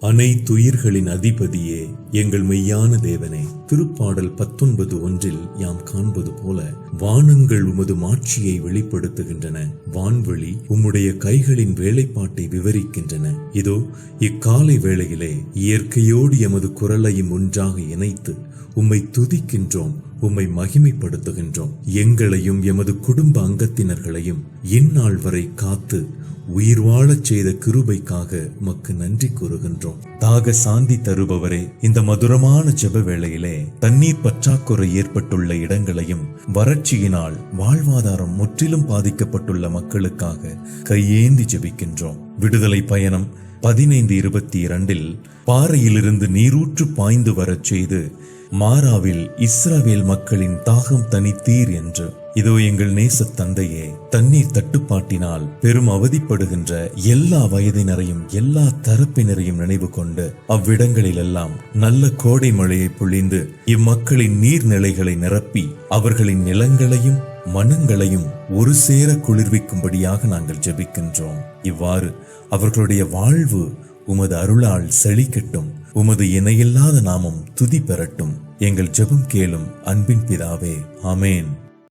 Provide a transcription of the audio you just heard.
அனைத்துயிர்களின் அதிபதியே எங்கள் மெய்யான தேவனே. திருப்பாடல் பத்தொன்பது ஒன்றில் யாம் காண்பது போல வானங்கள் உமது மாட்சியை வெளிப்படுத்துகின்றன. வான்வெளி உம்முடைய கைகளின் வேலைப்பாட்டை விவரிக்கின்றன. இதோ இக்காலை வேளையிலே இயற்கையோடு எமது குரலையும் ஒன்றாக இணைத்து உம்மை துதிக்கின்றோம் உம்மை மகிமைப்படுத்துகின்றோம். எங்களையும் எமது குடும்ப அங்கத்தினர்களையும் இந்நாள் வரை காத்து உயிர் வாழச் செய்த கிருபைக்காக உமக்கு நன்றி கூறுகின்றோம். தாக சாந்தி தருபவரே இந்த மதுரமான ஜெப வேளையிலே தண்ணீர் பற்றாக்குறை ஏற்பட்டுள்ள இடங்களையும் வறட்சியினால் வாழ்வாதாரம் முற்றிலும் பாதிக்கப்பட்டுள்ள மக்களுக்காக கையேந்தி ஜெபிக்கின்றோம். விடுதலை பயணம் பதினைந்து இருபத்தி இரண்டில் பாறையிலிருந்து நீரூற்று பாய்ந்து வரச் செய்து மாறாவில் இஸ்ரவேல் மக்களின் தாகம் தனித்தீர் என்று இதோ எங்கள் நேச தந்தையே தண்ணீர் தட்டுப்பாட்டினால் பெரும் அவதிப்படுகின்ற எல்லா வயதினரையும் எல்லா தரப்பினரையும் நினைவு கொண்டு அவ்விடங்களில் எல்லாம் நல்ல கோடை மழையை பொழிந்து இம்மக்களின் நீர்நிலைகளை நிரப்பி அவர்களின் நிலங்களையும் மனங்களையும் ஒரு சேர குளிர்விக்கும்படியாக நாங்கள் ஜெபிக்கின்றோம். இவ்வாறு அவர்களுடைய வாழ்வு உமது அருளால் செழிக்கட்டும் உமது இணையில்லாத நாமம் துதி பெறட்டும் எங்கள் ஜெபம் கேளும் அன்பின் பிதாவே ஆமேன்.